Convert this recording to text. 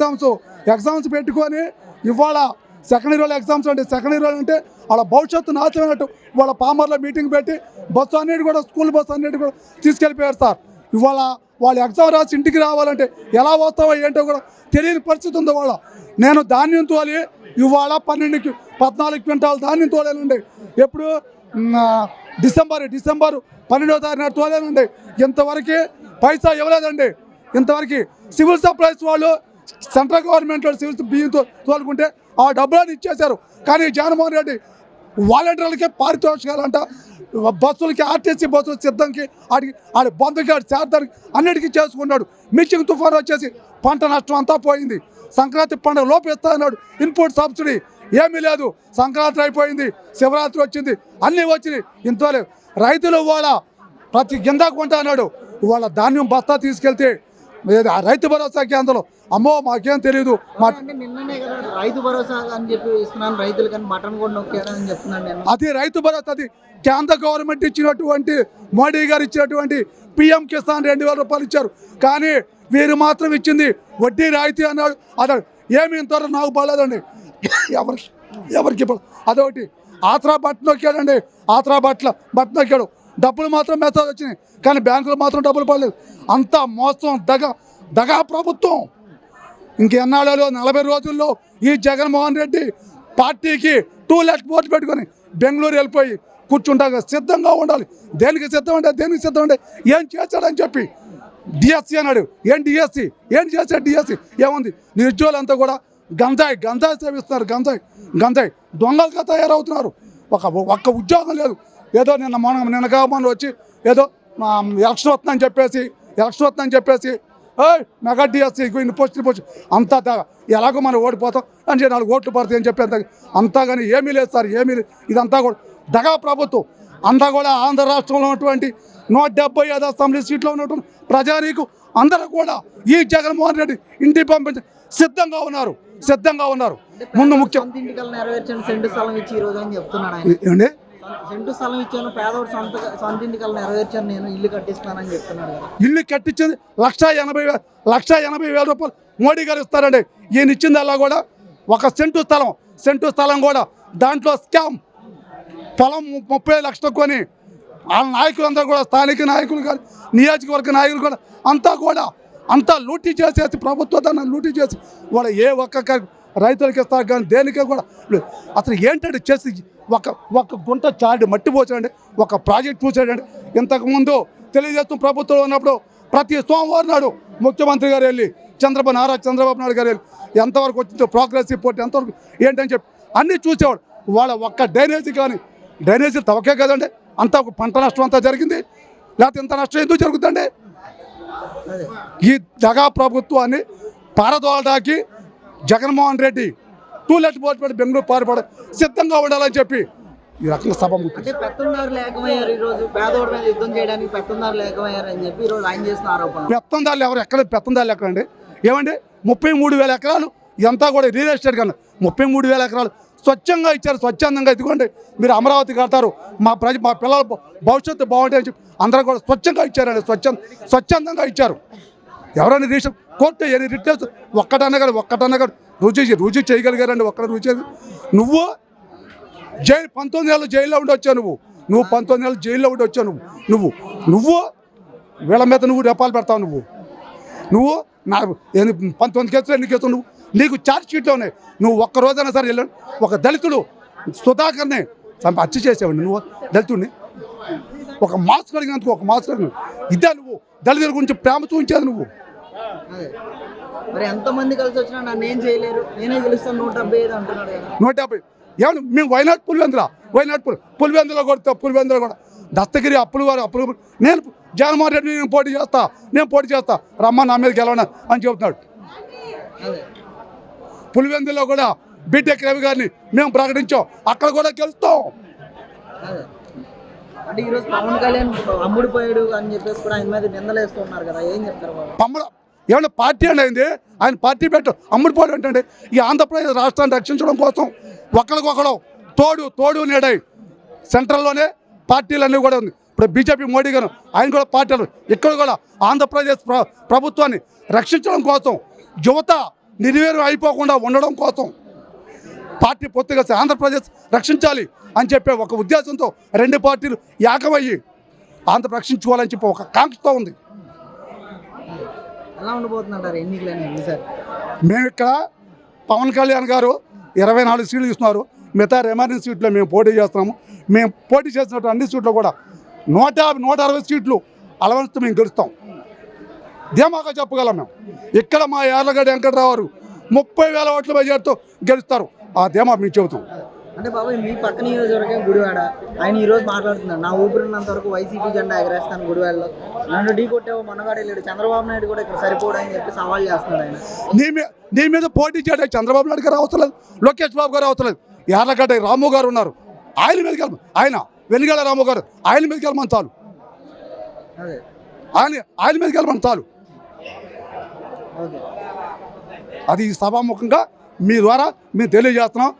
Exams exams పెట్టుకొని ఇవాళ second year exams అంటే సెకండ్ ఇయర్ అంటే వాళ్ళ భవిష్యత్తు నాశనమైనట్టు వాళ్ళ పామర్లో మీటింగ్ పెట్టి బస్సు అన్నిటి కూడా స్కూల్ బస్సు అన్నిటి కూడా తీసుకెళ్ళిపోయారు సార్. ఇవాళ వాళ్ళు ఎగ్జామ్ రాసి ఇంటికి రావాలంటే ఎలా వస్తావో ఏంటో కూడా తెలియని పరిస్థితి ఉంది వాళ్ళ. నేను ధాన్యం తోలి ఇవాళ పన్నెండుకి పద్నాలుగు క్వింటాల్ ధాన్యం తోలేనండి. ఎప్పుడు? డిసెంబర్ డిసెంబర్ పన్నెండవ తారీఖు నాడు తోలేనండి. ఇంతవరకు పైసా ఇవ్వలేదండి. ఇంతవరకు సివిల్ సప్లైస్ వాళ్ళు సెంట్రల్ గవర్నమెంట్ సివిల్స్ బియ్యంతో తోలుకుంటే ఆ డబ్బులను ఇచ్చేశారు. కానీ జగన్మోహన్ రెడ్డి వాలంటీర్లకే పారితోషికాలంట. బస్సులకి ఆర్టీసీ బస్సులు సిద్ధంకి ఆడికి ఆడి బంధుకి ఆడి చేద్దానికి అన్నిటికీ చేసుకున్నాడు. మిర్చింగ్ తుఫాన్ వచ్చేసి పంట నష్టం అంతా పోయింది. సంక్రాంతి పండుగ లోపిస్తా అన్నాడు. ఇన్పుట్ సబ్సిడీ ఏమీ లేదు. సంక్రాంతి అయిపోయింది. శివరాత్రి వచ్చింది. అన్నీ వచ్చినాయి. ఇంతలేదు రైతులు వాళ్ళ ప్రతి గిందా కొంటా అన్నాడు. వాళ్ళ ధాన్యం బస్తా తీసుకెళ్తే రైతు భరోసా కేంద్రంలో అమ్మో మాకేం తెలియదు రైతు భరోసా అని చెప్పి ఇస్తున్నాను రైతులు కానీ బటన్ కూడా నొక్కారని చెప్తున్నాను నేను. అది రైతు భరోసా అది కేంద్ర గవర్నమెంట్ ఇచ్చినటువంటి మోడీ గారు ఇచ్చినటువంటి పిఎం కిసాన్ రెండు వేల రూపాయలు ఇచ్చారు. కానీ వీరు మాత్రం ఇచ్చింది వడ్డీ రాయితీ అన్నాడు అన్నాడు ఏమి ఇంతవరకు నాకు పడలేదండి ఎవరికి ఎవరికి అదొకటి. ఆత్రా బట్టలు నొక్కాడండి. ఆత్రా బట్టల బట్ట నొక్కాడు. డబ్బులు మాత్రం మెసేజ్ వచ్చినాయి. కానీ బ్యాంకులు మాత్రం డబ్బులు పడలేదు. అంతా మోసం దగ దగా ప్రభుత్వం. ఇంకెన్నాళ్ళలో నలభై రోజుల్లో ఈ జగన్మోహన్ రెడ్డి పార్టీకి టూ ల్యాక్స్ ఓటు పెట్టుకొని బెంగళూరు వెళ్ళిపోయి కూర్చుంటాక సిద్ధంగా ఉండాలి. దేనికి సిద్ధం అంటే దేనికి సిద్ధం అంటే ఏం చేశాడని చెప్పి డిఎస్సి అన్నాడు. ఏం డిఎస్సి ఏం చేశాడు డిఎస్సి ఏముంది? నిరుద్యోగులంతా కూడా గంజాయి గంజాయి సేవిస్తున్నారు గంజాయి గంజాయి. దొంగలుగా తయారవుతున్నారు. ఒక ఒక్క ఉద్యోగం లేదు. ఏదో నిన్న మొన్న నిన్న కామని వచ్చి ఏదో ఎలక్షన్ వస్తుందని చెప్పేసి ఎలక్షన్ వస్తుందని చెప్పేసి ఏయ్ మెగా డిఎస్సి ఇన్ని పోస్టులు పోస్ట్ అంతా ఎలాగో మనం ఓడిపోతాం అని చెప్పి నాలుగు ఓట్లు పడతాయి అని చెప్పి అంత అంతా కానీ ఏమీ లేదు సార్ ఏమీ లేదు. ఇదంతా కూడా దగా ప్రభుత్వం. అంతా కూడా ఆంధ్ర రాష్ట్రంలో ఉన్నటువంటి నూట డెబ్బై ఐదు అసెంబ్లీ సీట్లో ఉన్నటువంటి ప్రజానీకు అందరూ కూడా ఈ జగన్మోహన్ రెడ్డి ఇంటికి పంపించ సిద్ధంగా ఉన్నారు సిద్ధంగా ఉన్నారు. ముందు ముఖ్యం సెంటు స్థలం ఇచ్చాను పేదవాడు సొంత సొంత ఇంటికల్ నెరవేర్చాను నేను ఇల్లు కట్టిస్తానని చెప్తున్నాడు కదా. ఇల్లు కట్టించింది లక్ష ఎనభై లక్ష ఎనభై వేల రూపాయలు మోడీ గారు ఇస్తారండి. ఈయన ఇచ్చింది అలా కూడా ఒక సెంటు స్థలం సెంటు స్థలం కూడా దాంట్లో స్కామ్. పొలం ముప్పై లక్షలు కొని వాళ్ళ నాయకులందరూ కూడా స్థానిక నాయకులు కానీ నియోజకవర్గ నాయకులు కూడా అంతా కూడా అంతా లూటీ చేసేసి ప్రభుత్వ దాన్ని లూటీ చేసి వాళ్ళ ఏ ఒక్క రైతులకి ఇస్తారు కానీ దేనికే కూడా అతను అసలు ఏంటంటే చేసి ఒక ఒక గుంట చాడి మట్టి పోసాడండి ఒక ప్రాజెక్ట్ చూసాడండి ఇంతకుముందు తెలియజేస్తూ ప్రభుత్వంలో ఉన్నప్పుడు ప్రతి సోమవారం నాడు ముఖ్యమంత్రి గారు వెళ్ళి చంద్రబాబు నారా చంద్రబాబు నాయుడు గారు వెళ్ళి ఎంతవరకు వచ్చిందో ప్రోగ్రెస్ రిపోర్ట్ ఎంతవరకు ఏంటని చెప్పి అన్నీ చూసేవాడు. వాళ్ళ ఒక్క డ్రైనేజీ కానీ డ్రైనేజీ తవకే కదండి. అంతా ఒక పంట నష్టం అంతా జరిగింది. లేకపోతే ఇంత నష్టం ఎందుకు జరుగుతుందండి? ఈ జగా ప్రభుత్వాన్ని పారదోలడానికి Jaganmohan Reddy to let board పెట్టి బెంగళూరు పారిపడ సిద్ధంగా ఉండాలని చెప్పి ఈ రకంగా సభ అంటే మీద యుద్ధం చేయడానికి పెత్తందారులు ఏకమయ్యారు అని చెప్పి ఈ రోజు ఆయన చేసిన ఆరోపణ పెత్తందారులు ఎవరు ఎక్కడ? పెత్తందారులు ఎక్కడండి? ఏమండి? ముప్పై మూడు వేల ఎకరాలు ఇదంతా కూడా రియల్ ఎస్టేట్ కన్నా. ముప్పై మూడు వేల ఎకరాలు స్వచ్ఛంగా ఇచ్చారు స్వచ్ఛందంగా ఇదిగోండి. మీరు అమరావతి కడతారు. మా ప్రజ మా పిల్లల భవిష్యత్తు బాగుంటాయని చెప్పి అందరూ కూడా స్వచ్ఛంగా ఇచ్చారండి. స్వచ్ఛంద స్వచ్ఛందంగా ఇచ్చారు. ఎవరైనా రిజిస్టర్ కోర్టు ఎన్ని రిటర్న్స్ ఒక్కటన్నా కానీ రుచి రుచి చేయగలిగారండి ఒక్కడ రుచి నువ్వు జైలు పంతొమ్మిది నెలలు జైల్లో ఉండి వచ్చావు నువ్వు. నువ్వు పంతొమ్మిది నెలలు జైల్లో ఉండి వచ్చావు నువ్వు. నువ్వు నువ్వు వీళ్ళ మీద నువ్వు రెపాలు పెడతావు నువ్వు. నువ్వు నా ఎన్ని పంతొమ్మిది కేసులు ఎన్ని కేసులు నువ్వు? నీకు ఛార్జ్ షీట్లో ఉన్నాయి. నువ్వు ఒక్క రోజైనా సరే వెళ్ళండి ఒక దళితుడు సుధాకర్ని హత్య చేసేవాడిని నువ్వు దళితుడిని. ఒక మాస్క్ అడిగినందుకు ఒక మాస్క్ అడిగిన ఇదే నువ్వు. దళితుల గురించి ప్రేమ చూపించేది నువ్వు. మరి ఎంతమంది కలిసి వచ్చినా నన్ను ఏం చేయలేరు. నేనే గెలుస్తాను నూట డెబ్బై ఐదు అంటున్నాడు నూట యాభై ఏమన్నా మేము వైనాడు పులివెందుల? వైనాడు పులి పులివెందులో కొడతా పులివెందులో కూడా దస్తగిరి అప్పులు వారు అప్పులు. నేను జగన్మోహన్ రెడ్డి నేను పోటీ చేస్తా నేను పోటీ చేస్తా. రమ్మ నా మీద గెలవన అని చెబుతున్నాడు. పులివెందులో కూడా బీటెక్ రవి గారిని మేము ప్రకటించాం. అక్కడ కూడా గెలుస్తాం. అంటే ఈరోజు పవన్ కళ్యాణ్ అమ్ముడిపోయాడు అని చెప్పేసి కూడా ఆయన మీద నిందలేస్తున్నారు కదా. ఏం చెప్తారు బాబు? పమ్మల ఏమన్నా పార్టీ అండి అయింది? ఆయన పార్టీ పెట్టు అమ్ముడిపోవడం ఏంటంటే ఈ ఆంధ్రప్రదేశ్ రాష్ట్రాన్ని రక్షించడం కోసం ఒకరికొకరు తోడు తోడు నేడై సెంట్రల్లోనే పార్టీలన్నీ కూడా ఉంది. ఇప్పుడు బీజేపీ మోడీ గారు ఆయన కూడా పార్టీలు. ఇక్కడ కూడా ఆంధ్రప్రదేశ్ ప్రభుత్వాన్ని రక్షించడం కోసం యువత నిర్వీర్యం అయిపోకుండా ఉండడం కోసం పార్టీ పొత్తుగా ఆంధ్రప్రదేశ్ రక్షించాలి. అని చెప్పే ఒక ఉద్దేశంతో రెండు పార్టీలు ఏకమయ్యి ఆంధ్ర రక్షించుకోవాలని చెప్పి ఒక కాంక్షతో ఉంది. మేము ఇక్కడ పవన్ కళ్యాణ్ గారు ఇరవై నాలుగు సీట్లు ఇస్తున్నారు. మిగతా రిమైనింగ్ సీట్లో మేము పోటీ చేస్తున్నాము. మేము పోటీ చేసినట్టు అన్ని సీట్లు కూడా నూట యాభై నూట అరవై సీట్లు అలవన్స్తో మేము గెలుస్తాం. ధీమాగా చెప్పగలం మేము. ఇక్కడ మా యార్లగడ్డ వెంకటరావు గారు ముప్పై వేల ఓట్ల మెజార్టీతో గెలుస్తారు. ఆ ధీమా మేము చెబుతాం. అంటే బాబాయ్ మీ పక్క నియోజకవర్గం గుడివాడ? ఆయన ఈ రోజు మాట్లాడుతున్నారు నా ఊపిరినంత వరకు వైసీపీ జెండా ఎగరేస్తాను గుడివాడలో. నన్ను ఢీ కొట్టావు మొన్నగాడు వెళ్ళాడు. చంద్రబాబు నాయుడు కూడా ఇక్కడ సరిపోవడం చెప్పి సవాల్ చేస్తున్నాడు ఆయన. నీ మీద నీ మీద పోటీ చేయడానికి చంద్రబాబు నాయుడు గారు అవసరం లేదు. లోకేష్ బాబు గారు అవసరం లేదు. యార్లగడ్డ రాము గారు ఉన్నారు. ఆయన మీదకి ఆయన వెనుగల రాము గారు ఆయన మీదకి వెళ్ళమని చాలు. ఆయన ఆయన మీదకి వెళ్ళమని చాలు. అది ఈ సభాముఖంగా మీ ద్వారా మేము తెలియజేస్తున్నాం.